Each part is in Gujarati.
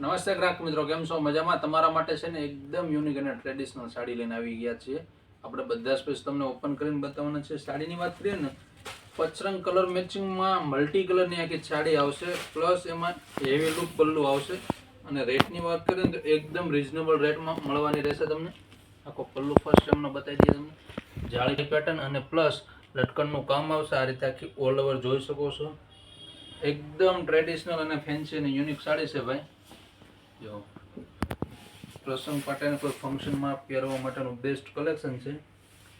નમસ્તે ગ્રાહક મિત્રો, કેમ છો? મજામાં? તમારા માટે છે ને એકદમ યુનિક અને ટ્રેડિશનલ સાડી લઈને આવી ગયા છીએ. આપણે બધા સ્પેસ તમને ઓપન કરીને બતાવવાના છે. સાડીની વાત કરીએ ને, પચરંગ કલર મેચિંગમાં મલ્ટી કલરની આખી સાડી આવશે પ્લસ એમાં હેવી લુક પલ્લું આવશે. અને રેટની વાત કરીએ ને તો એકદમ રિઝનેબલ રેટમાં મળવાની રહેશે તમને. આખો પલ્લુ ફર્સ્ટ એમને બતાવી દઈએ તમને. જાળી પેટર્ન અને પ્લસ લટકણનું કામ આવશે. આ રીતે આખી ઓલ ઓવર જોઈ શકો છો. એકદમ ટ્રેડિશનલ અને ફેન્સી અને યુનિક સાડી છે ભાઈ. જો. પ્રસંગ પાટાને કોઈ ફંક્શનમાં પહેરવા માટેનું બેસ્ટ કલેક્શન છે.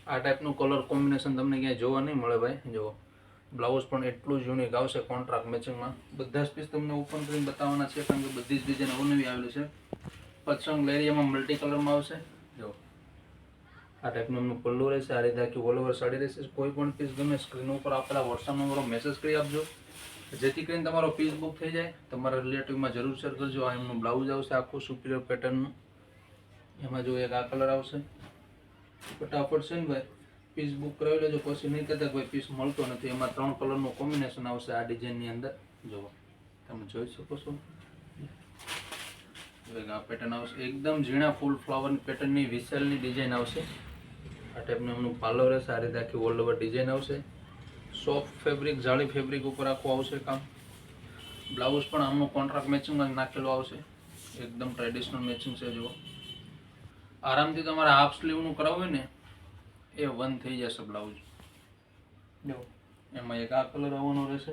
આ ટાઈપનું કલર કોમ્બિનેશન તમને ક્યાંય જોવા નહીં મળે ભાઈ. જો બ્લાઉઝ પણ એટલું જ યુનિક આવશે કોન્ટ્રાક્ટ મેચિંગમાં બધા જ પીસ તમને ઓપન કરીને બતાવવાના છે, કારણ કે બધી જ ડિઝાઇન અવનવી આવેલી છે. પતસંગ લેરિયામાં મલ્ટી કલરમાં આવશે. જો, આ ટાઈપનું એમનું પલ્લું રહેશે, આ રીતે આખી ઓલ ઓવર સાડી રહેશે. કોઈ પણ પીસ ગમે સ્ક્રીન ઉપર આપેલા વોટ્સઅપ નંબરો મેસેજ કરી આપજો. જેથી કરીને તમારો પીસ બુક થઈ જાય. તમારા રિલેટિવમાં જરૂર શેર કરજો. આ એમનું બ્લાઉઝ આવશે, આખું સુપિરિયર પેટર્નનું એમાં જો એક આ કલર આવશે. ફટાફટ છે ને ભાઈ પીસ બુક કરાવી લેજો. પછી નહીં કહેતા ભાઈ પીસ મળતો નથી. એમાં ત્રણ કલરનું કોમ્બિનેશન આવશે આ ડિઝાઇનની અંદર. જુઓ, તમે જોઈ શકો છો. આ પેટર્ન આવશે. એકદમ ઝીણા ફૂલ ફ્લાવરની પેટર્નની વિશાલની ડિઝાઇન આવશે. આ ટાઈપનું એમનું પાર્લર રહેશે આ રીતે આખી ઓલ ઓવર ડિઝાઇન આવશે. સોફ્ટ ફેબ્રિક જાળી ફેબ્રિક ઉપર આખું આવશે કામ. બ્લાઉઝ પણ આમનું કોન્ટ્રાક્ટ મેચિંગમાં નાખેલું આવશે. એકદમ ટ્રેડિશનલ મેચિંગ છે જુઓ. આરામથી તમારે હાફ સ્લીવનું કરાવવું હોય ને એ વન થઈ જશે બ્લાઉઝ. જો. એમાં એક આ કલર આવવાનો રહેશે.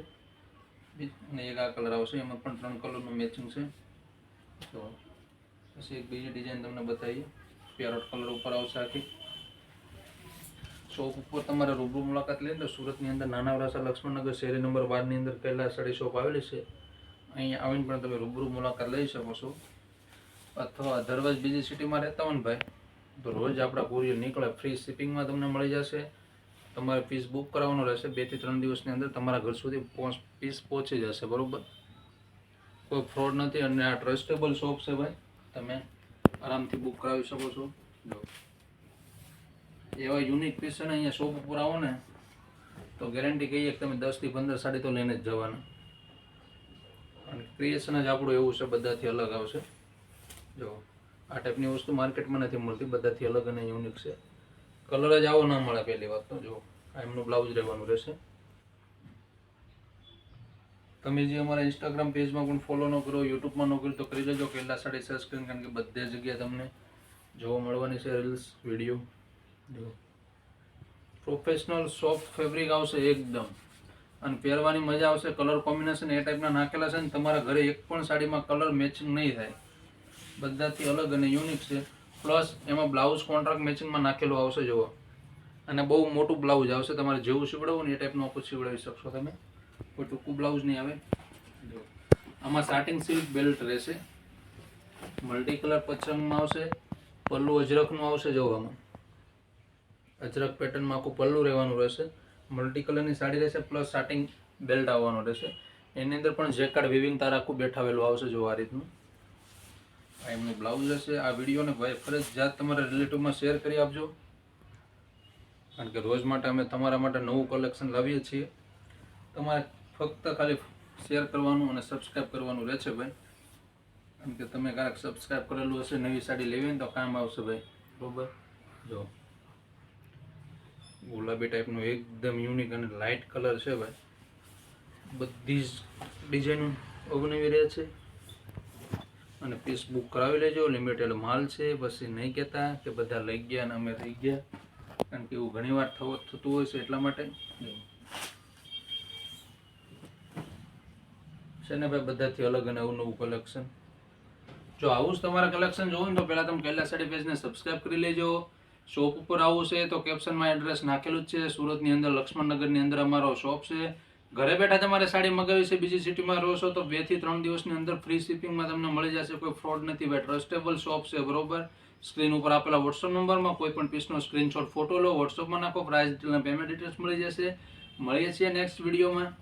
અને એક આ કલર આવશે. એમાં પણ ત્રણ કલરનું મેચિંગ છે. તો પછી એક બીજી ડિઝાઇન તમને બતાવીએ. પેરોટ કલર ઉપર આવશે આખી. શોપ ઉપર તમારે રૂબરૂ મુલાકાત લઈને તો સુરતની અંદર નાના વરાસા લક્ષ્મણનગર શેરી નંબર બારની અંદર કૈલાસ સાડી શોપ આવેલી છે. અહીંયા આવીને પણ તમે રૂબરૂ મુલાકાત લઈ શકો છો. અથવા અધરવાઇઝ બીજી સિટીમાં રહેતા હોય ને ભાઈ, તો રોજ આપણા કુરિયર નીકળે ફ્રી શિપિંગમાં તમને મળી જશે. તમારે પીસ બુક કરાવવાનો રહેશે. બેથી ત્રણ દિવસની અંદર તમારા ઘર સુધી પહોંચ પીસ પહોંચી જશે, બરાબર? કોઈ ફ્રોડ નથી અને આ ટ્રસ્ટેબલ શોપ છે ભાઈ. તમે આરામથી બુક કરાવી શકો છો. જો એવા યુનિક પીસ છે ને, અહીંયા શોપ ઉપર આવો ને, તો ગેરંટી કહીએ કે તમે દસથી પંદર સાડી તો લઈને જ જવાના. અને ક્રિએશન જ આપણું એવું છે, બધાથી અલગ આવશે. જો, આ ટાઈપની વસ્તુ માર્કેટમાં નથી મળતી, બધાથી અલગ અને યુનિક છે. કલર જ આવો ના મળે પહેલી વાત તો, જો, આ એમનું બ્લાઉઝ રહેવાનું રહેશે. તમે જે અમારા ઇન્સ્ટાગ્રામ પેજમાં પણ ફોલો ન કરો યુટ્યુબમાં ન કરો તો કરી લેજો કેટલા સાડી સર્ચ કારણ કે બધે જગ્યાએ તમને જોવા મળવાની છે reels video professional soft fabric આવશે એકદમ. અને પહેરવાની મજા આવશે કલર કોમ્બિનેશન એ ટાઈપના નાખેલા છે ને તમારા ઘરે એક પણ સાડીમાં કલર મેચિંગ નહીં થાય. બધાથી અલગ અને યુનિક છે. પ્લસ એમાં બ્લાઉઝ કોન્ટ્રાક્ટ મેચિંગમાં નાખેલું આવશે જુઓ. અને બહુ મોટું બ્લાઉઝ આવશે. તમારે જેવું સીવડાવું ને એ ટાઈપનું આખું સીવડાવી શકશો તમે. કોઈ ટૂંકું બ્લાઉઝ નહીં આવે. જો આમાં સાટિંગ સિલ્ક બેલ્ટ રહેશે. મલ્ટી કલર પચરંગમાં આવશે. પલ્લુ અજરકનું આવશે જોવામાં અજરક પેટર્નમાં આખું પલ્લું રહેવાનું રહેશે. મલ્ટી કલરની સાડી રહેશે પ્લસ સ્ટાર્ટિંગ બેલ્ટ આવવાનો રહેશે. એની અંદર પણ જેકાર્ડ વિવિંગ તાર આખું બેઠાવેલું આવશે જો આ રીતનું. આ એમનું બ્લાઉઝ હશે. આ વિડીયોને ભાઈ ફરજિયાત તમારા રિલેટિવમાં શેર કરી આપજો. કારણ કે રોજ માટે અમે તમારા માટે નવું કલેક્શન લાવીએ છીએ. તમારે ફક્ત ખાલી શેર કરવાનું અને સબસ્ક્રાઈબ કરવાનું રહેશે ભાઈ. કારણ કે તમે ક્યારેક સબસ્ક્રાઈબ કરેલું હશે, નવી સાડી લેવી ને તો કામ આવશે ભાઈ. બરોબર? જો. ગુલાબી ટાઈપનું એકદમ યુનિક અને લાઇટ કલર છે ભાઈ. બધી જ ડિઝાઇન અવનવી રહે છે. અને પીસ બુક કરાવી લેજો લિમિટેડ માલ છે. પછી નહીં કહેતા કે બધા લઈ ગયા અને અમે રહી ગયા. કારણ કે એવું ઘણીવાર થવો, થતું હોય છે એટલા માટે. છે ને ભાઈ, બધાથી અલગ અને અવનવું કલેક્શન જો આવું જ તમારા કલેક્શન જોવું ને તો પહેલાં તમે કૈલાસ સાડી પેજને સબસ્ક્રાઈબ કરી લેજો. શોપ ઉપર આવવું છે તો કેપ્શનમાં એડ્રેસ નાખેલું જ છે. સુરતની અંદર, લક્ષ્મણનગરની અંદર અમારો શોપ છે. ઘરે બેઠા તમારે સાડી મગાવી છે, બીજી સિટીમાં રહો છો તો બેથી ત્રણ દિવસની અંદર ફ્રી શિપિંગમાં તમને મળી જશે. કોઈ ફ્રોડ નથી, ભાઈ ટ્રસ્ટેબલ શોપ છે, બરોબર? સ્ક્રીન ઉપર આપેલા વોટ્સઅપ નંબરમાં કોઈ પણ પીસનો સ્ક્રીનશોટ ફોટો લો વોટ્સઅપમાં નાખો પ્રાઇસ પેમેન્ટ ડિટેલ્સ મળી જશે. મળીએ છીએ નેક્સ્ટ વિડીયોમાં